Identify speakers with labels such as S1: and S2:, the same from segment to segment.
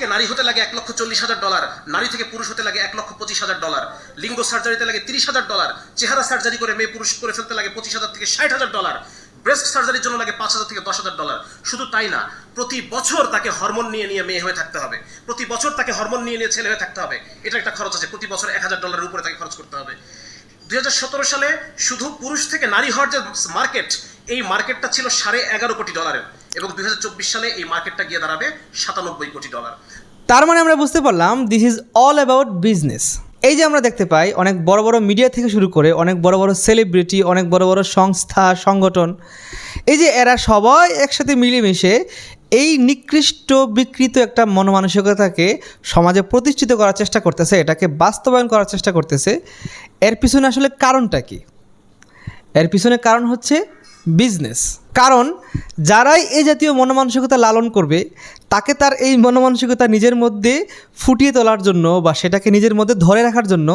S1: থেকে নারী হতে লাগে এক লক্ষ চল্লিশ হাজার ডলার নারী থেকে পুরুষ হতে লাগে এক লক্ষ পঁচিশ হাজার ডলার লিঙ্গ সার্জারিতে লাগে তিরিশ হাজার ডলার চেহারা সার্জারি করে মেয়ে পুরুষ করে ফেলতে লাগে পঁচিশ হাজার থেকে ষাট হাজার ডলার ব্রেস্ট সার্জারির জন্য লাগে পাঁচ হাজার থেকে দশ হাজার ডলার শুধু তাই না, প্রতি বছর তাকে হরমোন নিয়ে নিয়ে মেয়ে হয়ে থাকতে হবে। প্রতি বছর তাকে হরমোন নিয়ে নিয়ে ছেলে হয়ে থাকতে হবে। এটা একটা খরচ আছে, প্রতি বছর এক হাজার ডলারের উপরে তাকে খরচ করতে হবে। দু হাজার সতেরো সালে শুধু পুরুষ থেকে নারী হওয়ার যে মার্কেট এই মার্কেটটা ছিল সাড়ে এগারো কোটি ডলারের এবং দু হাজার চব্বিশ সালে এই মার্কেটটা গিয়ে দাঁড়াবে সাতানব্বই কোটি ডলার।
S2: তার মানে আমরা বুঝতে পারলাম this is all about business এই যে আমরা দেখতে পাই, অনেক বড় বড় মিডিয়া থেকে শুরু করে অনেক বড় বড় সেলিব্রিটি অনেক বড় বড় সংস্থা, সংগঠন, এই যে এরা সবাই একসাথে মিলেমিশে এই নিকৃষ্ট, বিকৃত একটা মনমানসিকতাকে সমাজে প্রতিষ্ঠিত করার চেষ্টা করতেছে, এটাকে বাস্তবায়ন করার চেষ্টা করতেছে। এর পিছনে আসলে কারণটা কী? এর পিছনে কারণ হচ্ছে বিজনেস কারণ যারাই এই জাতীয় মনমানসিকতা লালন করবে, তাকে তার এই মনমানসিকতা নিজের মধ্যে ফুটিয়ে তোলার জন্য বা সেটাকে নিজের মধ্যে ধরে রাখার জন্য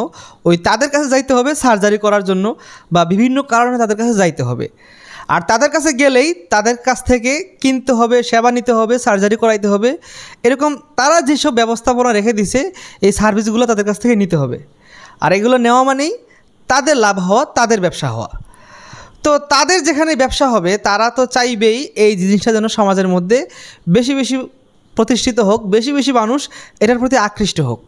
S2: ওই তাদের কাছে যাইতে হবে সার্জারি করার জন্য বা বিভিন্ন কারণে তাদের কাছে যাইতে হবে। আর তাদের কাছে গেলেই তাদের কাছ থেকে কিনতে হবে, সেবা নিতে হবে সার্জারি করাইতে হবে, এরকম তারা যেসব ব্যবস্থাপনা রেখে দিছে, এই সার্ভিসগুলো তাদের কাছ থেকে নিতে হবে। আর এগুলো নেওয়া মানেই তাদের লাভ হওয়া, তাদের ব্যবসা হওয়া। তো তাদের যেখানে ব্যবসা হবে, তারা তো চাইবেই এই জিনিসটা যেন সমাজের মধ্যে বেশি বেশি প্রতিষ্ঠিত হোক, বেশি বেশি মানুষ এটার প্রতি আকৃষ্ট হোক।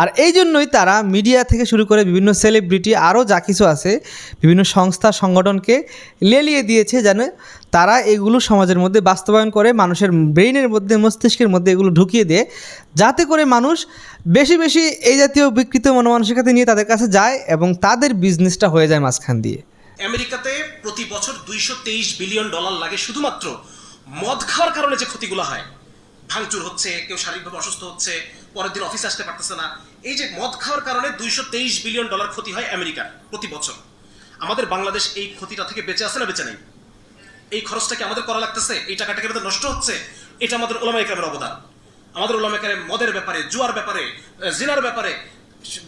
S2: আর এই জন্যই তারা মিডিয়া থেকে শুরু করে বিভিন্ন সেলিব্রিটি আরও যা কিছু আছে, বিভিন্ন সংস্থা, সংগঠনকে লেলিয়ে দিয়েছে যেন তারা এগুলো সমাজের মধ্যে বাস্তবায়ন করে, মানুষের ব্রেইনের মধ্যে, মস্তিষ্কের মধ্যে এগুলো ঢুকিয়ে দেয় যাতে করে মানুষ বেশি বেশি এই জাতীয় বিকৃত মনমানসিকতা নিয়ে তাদের কাছে যায় এবং তাদের বিজনেসটা হয়ে যায় মাঝখান দিয়ে।
S1: আমেরিকাতে প্রতি বছর দুইশো তেইশ বিলিয়ন ডলার লাগে শুধুমাত্র মদ খাওয়ার কারণে যে ক্ষতিগুলো হয়। ভাঙচুর হচ্ছে, কেউ শারীরিকভাবে অসুস্থ হচ্ছে, পরের দিন অফিস আসতে পারতেছে না। এই যে মদ খাওয়ার কারণে দুইশো তেইশ বিলিয়ন ডলার ক্ষতি হয় আমেরিকার প্রতি বছর। আমাদের বাংলাদেশ এই ক্ষতিটা থেকে বেঁচে আছে না বেঁচে নেই? এই খরচটা কি আমাদের করা লাগতেছে? এই টাকাটা কি আমাদের নষ্ট হচ্ছে? এটা আমাদের ওলামা অবদান। আমাদের ওলামা মদের ব্যাপারে, জুয়ার ব্যাপারে জিনার ব্যাপারে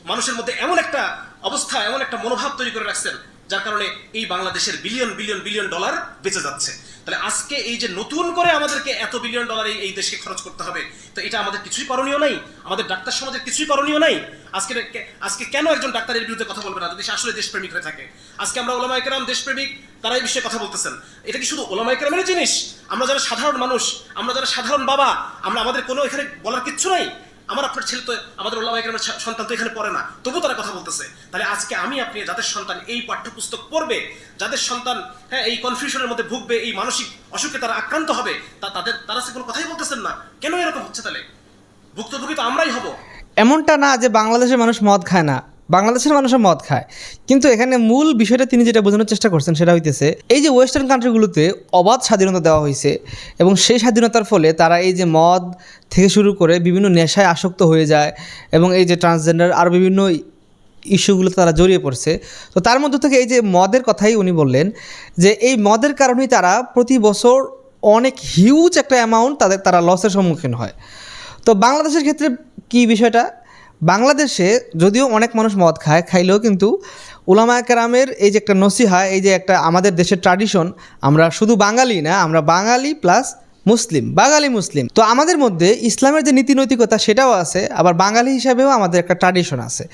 S1: মানুষের মধ্যে এমন একটা অবস্থা, এমন একটা মনোভাব তৈরি করে রাখছেন। যার কারণে এই বাংলাদেশের বিলিয়ন বিলিয়ন বিলিয়ন ডলার বেঁচে যাচ্ছে। তাহলে আজকে এই যে নতুন করে আমাদেরকে এত বিলিয়ন ডলার এই- দেশকে খরচ করতে হবে, তো এটা আমাদের কিছুই করণীয় নাই, আমাদের ডাক্তার সমাজের কিছুই করণীয় নাই। আজকে আজকে কেন একজন ডাক্তারের বিরুদ্ধে কথা বলবে না, যদি সে আসলে দেশপ্রেমিক হয়ে থাকে? আজকে আমরা ওলামা একরাম দেশপ্রেমিক তারা এই বিষয়ে কথা বলতেছেন। এটা কি শুধু ওলামা একরামের জিনিস? আমরা যারা সাধারণ মানুষ, আমরা যারা সাধারণ বাবা, আমরা আমাদের কোনো এখানে বলার কিচ্ছু নাই। আমার আপনার ছেলে তো আমাদের উল্লাহ একরামের সন্তান তো এখানে পড়ে না। তবু তারা কথা বলতেছে। তাহলে আজকে আমি আপনি যাদের সন্তান এই পাঠ্যপুস্তক পড়বে, যাদের সন্তান হ্যাঁ এই কনফিউশনের মধ্যে ভুগবে, এই মানসিক অসুখে তারা আক্রান্ত হবে, তা তাদের, তারা সে কোনো কথাই বলতেছেন না। কেন এরকম হচ্ছে তাহলে? ভুক্তভোগী তো আমরাই হব।
S2: এমনটা না যে বাংলাদেশের মানুষ মদ খায় না। বাংলাদেশের মানুষও মদ খায়। কিন্তু এখানে মূল বিষয়টা তিনি যেটা বোঝানোর চেষ্টা করছেন সেটা হইতেছে, এই যে ওয়েস্টার্ন কান্ট্রিগুলোতে অবাধ স্বাধীনতা দেওয়া হয়েছে এবং সেই স্বাধীনতার ফলে তারা এই যে মদ থেকে শুরু করে বিভিন্ন নেশায় আসক্ত হয়ে যায় এবং এই যে ট্রান্সজেন্ডার আর বিভিন্ন ইস্যুগুলো তারা জড়িয়ে পড়ছে। তো তার মধ্য থেকে এই যে মদের কথাই উনি বললেন যে এই মদের কারণেই তারা প্রতি বছর অনেক হিউজ একটা অ্যামাউন্ট তাদের, তারা লসের সম্মুখীন হয়। তো বাংলাদেশের ক্ষেত্রে কি বিষয়টা? বাংলাদেশে যদিও অনেক মানুষ মদ খায়, খাইলেও কিন্তু উলামা কেরামের এই যে একটা নসিহা, এই যে একটা আমাদের দেশের ট্র্যাডিশন আমরা শুধু বাঙালি না, আমরা বাঙালি প্লাস মুসলিম, বাঙালি মুসলিম। তো আমাদের মধ্যে ইসলামের যে নীতি নৈতিকতা সেটাও আছে, আবার বাঙালি হিসাবেও আমাদের একটা ট্র্যাডিশন আছে।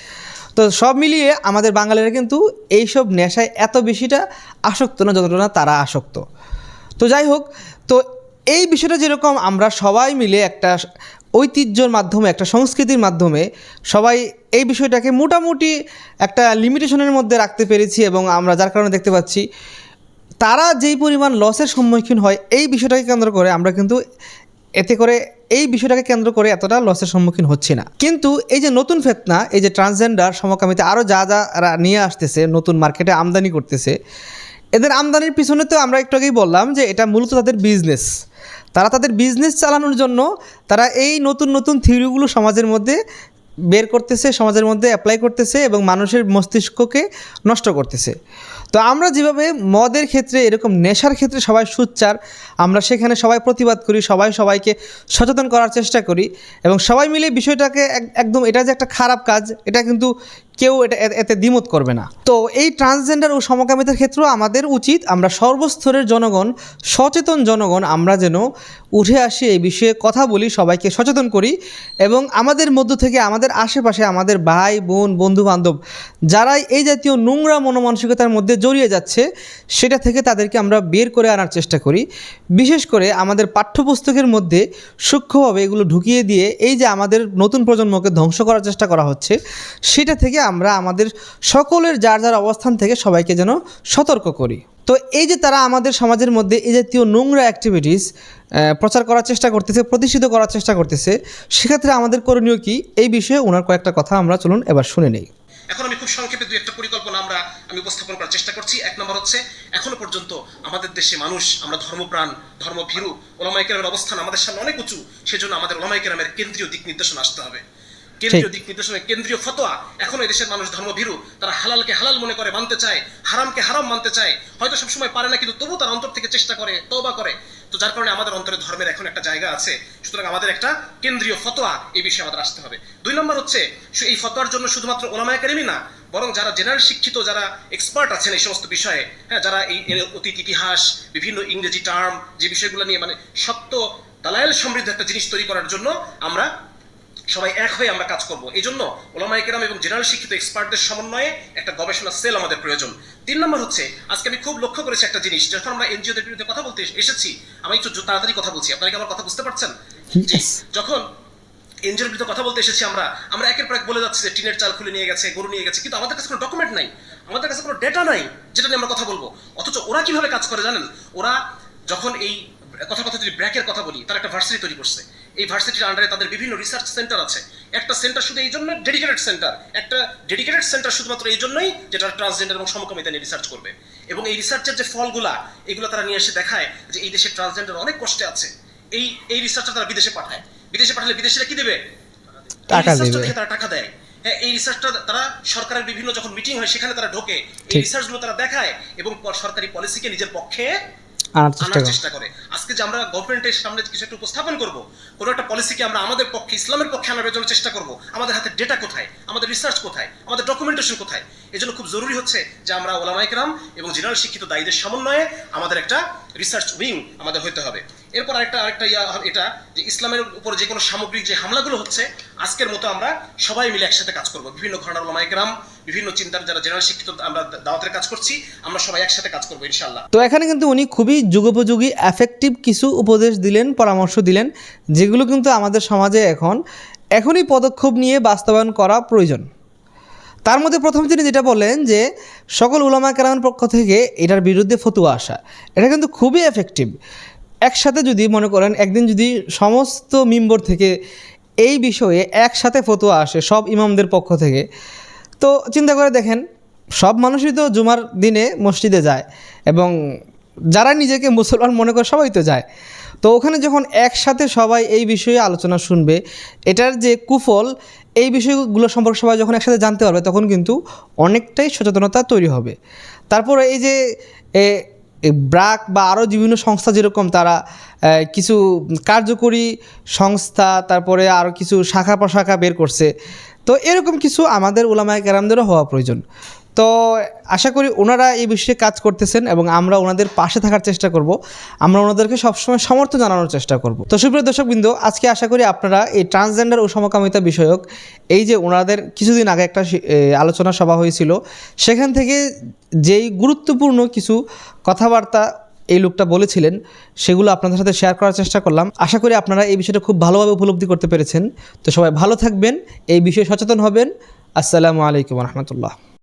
S2: তো সব মিলিয়ে আমাদের বাঙালিরা কিন্তু এইসব নেশায় এত বেশিটা আসক্ত না, যতটা না তারা আসক্ত। তো যাই হোক, তো এই বিষয়টা যেরকম আমরা সবাই মিলে একটা ঐতিহ্যর মাধ্যমে, একটা সংস্কৃতির মাধ্যমে সবাই এই বিষয়টাকে মোটামুটি একটা লিমিটেশনের মধ্যে রাখতে পেরেছি এবং আমরা যার কারণে দেখতে পাচ্ছি, তারা যেই পরিমাণ লসের সম্মুখীন হয় এই বিষয়টাকে কেন্দ্র করে আমরা কিন্তু এতে করে এই বিষয়টাকে কেন্দ্র করে এতটা লসের সম্মুখীন হচ্ছি না। কিন্তু এই যে নতুন ফেতনা, এই যে ট্রান্সজেন্ডার সমকামিতে আরও যা যা নিয়ে আসতেছে, নতুন মার্কেটে আমদানি করতেছে, এদের আমদানির পিছনে তো আমরা একটু আগেই বললাম যে এটা মূলত তাদের বিজনেস তারা তাদের বিজনেস চালানোর জন্য তারা এই নতুন নতুন থিওরিগুলো সমাজের মধ্যে বের করতেছে, সমাজের মধ্যে অ্যাপ্লাই করতেছে এবং মানুষের মস্তিষ্ককে নষ্ট করতেছে। তো আমরা যেভাবে মদের ক্ষেত্রে, এরকম নেশার ক্ষেত্রে সবাই সুচ্চার আমরা সেখানে সবাই প্রতিবাদ করি, সবাই সবাইকে সচেতন করার চেষ্টা করি এবং সবাই মিলে বিষয়টাকে এক- একদম, এটা যে একটা খারাপ কাজ, এটা কিন্তু কেউ এটা এতে দ্বিমত করবে না। তো এই ট্রান্সজেন্ডার ও সমকামিতার ক্ষেত্রেও আমাদের উচিত আমরা সর্বস্তরের জনগণ, সচেতন জনগণ আমরা যেন উঠে আসি এই বিষয়ে কথা বলি, সবাইকে সচেতন করি এবং আমাদের মধ্য থেকে আমাদের আশেপাশে আমাদের ভাই, বোন বন্ধু বান্ধব যারা এই জাতীয় নোংরা মনোমানসিকতার মধ্যে জড়িয়ে যাচ্ছে, সেটা থেকে তাদেরকে আমরা বের করে আনার চেষ্টা করি। বিশেষ করে আমাদের পাঠ্যপুস্তকের মধ্যে সূক্ষ্মভাবে এগুলো ঢুকিয়ে দিয়ে এই যে আমাদের নতুন প্রজন্মকে ধ্বংস করার চেষ্টা করা হচ্ছে, সেটা থেকে আমরা আমাদের সকলের যার যার অবস্থান থেকে সবাইকে যেন সতর্ক করি। তো এই যে তারা আমাদের সমাজের মধ্যে এই জাতীয় নোংরা অ্যাক্টিভিটিস প্রচার করার চেষ্টা করতেছে, প্রতিষ্ঠিত করার চেষ্টা করতেছে, সেক্ষেত্রে আমাদের করণীয় কি? এই বিষয়ে ওনার কয়েকটা কথা আমরা চলুন এবার শুনে নেই।
S1: এখন আমি খুব সংক্ষেপে দুই একটা পরিকল্পনা আমরা, আমি উপস্থাপন করার চেষ্টা করছি। এক নম্বর হচ্ছে, এখনও পর্যন্ত আমাদের দেশে মানুষ, আমরা ধর্মপ্রাণ, ধর্মভীরু ওলামাইকেরামের অবস্থান আমাদের সামনে অনেক উঁচু। সেজন্য আমাদের ওলামাইকেরামের কেন্দ্রীয় দিক নির্দেশনা আসতে হবে। কেন্দ্রীয় দিক নির্দেশনা কেন্দ্রীয় ফতোয়া। এখন এই দেশের মানুষ ধর্মভীরু। তারা হালালকে হালাল মনে করে মানতে চায়। হারামকে হারাম মানতে চায়। হয়তো সবসময় পারে না কিন্তু তবু তার অন্তর থেকে চেষ্টা করে তওবা করে। তো যার কারণে আমাদের অন্তরে ধর্মের এখন একটা জায়গা আছে। সুতরাং আমাদের একটা কেন্দ্রীয় ফতোয়া এই বিষয়ে আমাদের আসতে হবে। দুই নম্বর হচ্ছে এই ফতোয়ার জন্য শুধুমাত্র ওলামা একাডেমি না বরং যারা জেনারেল শিক্ষিত যারা এক্সপার্ট আছেন এই সমস্ত বিষয়ে হ্যাঁ যারা এই অতীত ইতিহাস বিভিন্ন ইংরেজি টার্ম যে বিষয়গুলো নিয়ে মানে সত্য দালায়াল সমৃদ্ধ একটা জিনিস তৈরি করার জন্য আমরা সবাই এক হয়ে আমরা কাজ করব। এই জন্য ওলামাইকেরাম এবং জেনারেল শিক্ষিত এক্সপার্টদের সমন্বয়ে একটা গবেষণা সেল আমাদের প্রয়োজন। তিন নম্বর হচ্ছে আজকে আমি খুব লক্ষ্য করেছি একটা জিনিস যখন আমরা এনজিওদের বিরুদ্ধে কথা বলতে এসেছি আমি একটু তাড়াতাড়ি কথা বলছি আপনারা কি আমার কথা বুঝতে পারছেন? যখন এনজিওর বিরুদ্ধে কথা বলতে এসেছি আমরা আমরা একের পর এক বলে যাচ্ছি যে টিনের চাল খুলে নিয়ে গেছে গরু নিয়ে গেছে কিন্তু আমাদের কাছে কোনো ডকুমেন্ট নাই। আমাদের কাছে কোনো ডেটা নাই যেটা নিয়ে আমরা কথা বলব। অথচ ওরা কীভাবে কাজ করে জানেন? ওরা যখন এই কথা কথা যদি ব্র্যাকের কথা বলি তারা একটা ভার্সিটি তৈরি করছে। এই ভার্সিটির আন্ডারে তাদের বিভিন্ন রিসার্চ সেন্টার আছে। একটা সেন্টার শুধু এই জন্য ডেডিকেটেড সেন্টার একটা ডেডিকেটেড সেন্টার শুধুমাত্র এই জন্যই যেটা ট্রান্সজেন্ডার এবং সমকামিতা নিয়ে রিসার্চ করবে। এবং এই রিসার্চের যে ফলগুলা এগুলো তারা নিয়ে এসে দেখায় যে এই দেশে ট্রান্সজেন্ডার অনেক কষ্টে আছে। এই এই রিসার্চটা তারা বিদেশে পাঠায়। বিদেশে পাঠালে বিদেশিরা কি দেবে?
S2: টাকা দেবে।
S1: তারা টাকা দেয়। হ্যাঁ এই রিসার্চটা তারা সরকারের বিভিন্ন যখন মিটিং হয় সেখানে তারা ঢোকে। এই। রিসার্চগুলো তারা দেখায় এবং সরকারি পলিসিকে নিজের পক্ষে
S2: আনার চেষ্টা করি।
S1: আজকে যে আমরা গভর্নমেন্টের সামনে কিছু একটা উপস্থাপন করব কোনো একটা পলিসিকে আমরা আমাদের পক্ষে ইসলামের পক্ষে আনার জন্য চেষ্টা করব। আমাদের হাতে ডেটা কোথায়? আমাদের রিসার্চ কোথায়? আমাদের ডকুমেন্টেশন কোথায়? এজন্য খুব জরুরি হচ্ছে যে আমরা ওলামাইকরাম এবং জেনারেল শিক্ষিত দায়ীদের সমন্বয়ে আমাদের একটা রিসার্চ উইং আমাদের হতে হবে। এরপর আরেকটা আরেকটা ইয়া এটা, যে ইসলামের উপর যে কোনো সামগ্রিক যে হামলাগুলো হচ্ছে, আজকের মতো আমরা সবাই মিলে একসাথে কাজ করব। বিভিন্ন ঘটনার ওলামাইকরাম বিভিন্ন চিন্তার যারা জেনারেল শিক্ষিত, আমরা দাওয়াতের কাজ করছি, আমরা সবাই একসাথে কাজ করব ইনশাল্লাহ
S2: তো এখানে কিন্তু উনি খুবই যুগোপযোগী এফেক্টিভ কিছু উপদেশ দিলেন, পরামর্শ দিলেন, যেগুলো কিন্তু আমাদের সমাজে এখন, এখনই পদক্ষেপ নিয়ে বাস্তবায়ন করা প্রয়োজন। তার মধ্যে প্রথম তিনি যেটা বললেন যে, সকল উলামা কেরামের পক্ষ থেকে এটার বিরুদ্ধে ফতুয়া আসা, এটা কিন্তু খুবই এফেক্টিভ একসাথে যদি মনে করেন, একদিন যদি সমস্ত মিম্বর থেকে এই বিষয়ে একসাথে ফতুয়া আসে সব ইমামদের পক্ষ থেকে, তো চিন্তা করে দেখেন, সব মানুষই তো জুমার দিনে মসজিদে যায় এবং যারা নিজেকে মুসলমান মনে করে সবাই তো যায়। তো ওখানে যখন একসাথে সবাই এই বিষয়ে আলোচনা শুনবে, এটার যে কুফল, এই বিষয়গুলো সম্পর্কে সবাই যখন একসাথে জানতে পারবে, তখন কিন্তু অনেকটাই সচেতনতা তৈরি হবে। তারপরে এই যে ব্রাক বা আরও বিভিন্ন সংস্থা যেরকম তারা কিছু কার্যকরী সংস্থা, তারপরে আরও কিছু শাখা প্রশাখা বের করছে। তো এরকম কিছু আমাদের ওলামায় কেরামদেরও হওয়া প্রয়োজন। তো আশা করি ওনারা এই বিষয়ে কাজ করতেছেন এবং আমরা ওনাদের পাশে থাকার চেষ্টা করব। আমরা ওনাদেরকে সবসময় সমর্থন জানানোর চেষ্টা করব। তো সুপ্রিয় দর্শকবৃন্দ, আজকে আশা করি আপনারা এই ট্রান্সজেন্ডার ও সমকামিতা বিষয়ক এই যে ওনাদের কিছুদিন আগে একটা আলোচনা সভা হয়েছিল, সেখান থেকে যেই গুরুত্বপূর্ণ কিছু কথাবার্তা এই লোকটা বলেছিলেন, সেগুলো আপনাদের সাথে শেয়ার করার চেষ্টা করলাম। আশা করি আপনারা এই বিষয়টা খুব ভালোভাবে উপলব্ধি করতে পেরেছেন। তো সবাই ভালো থাকবেন, এই বিষয়ে সচেতন হবেন। আসসালামু আলাইকুম রহমতুল্লাহ।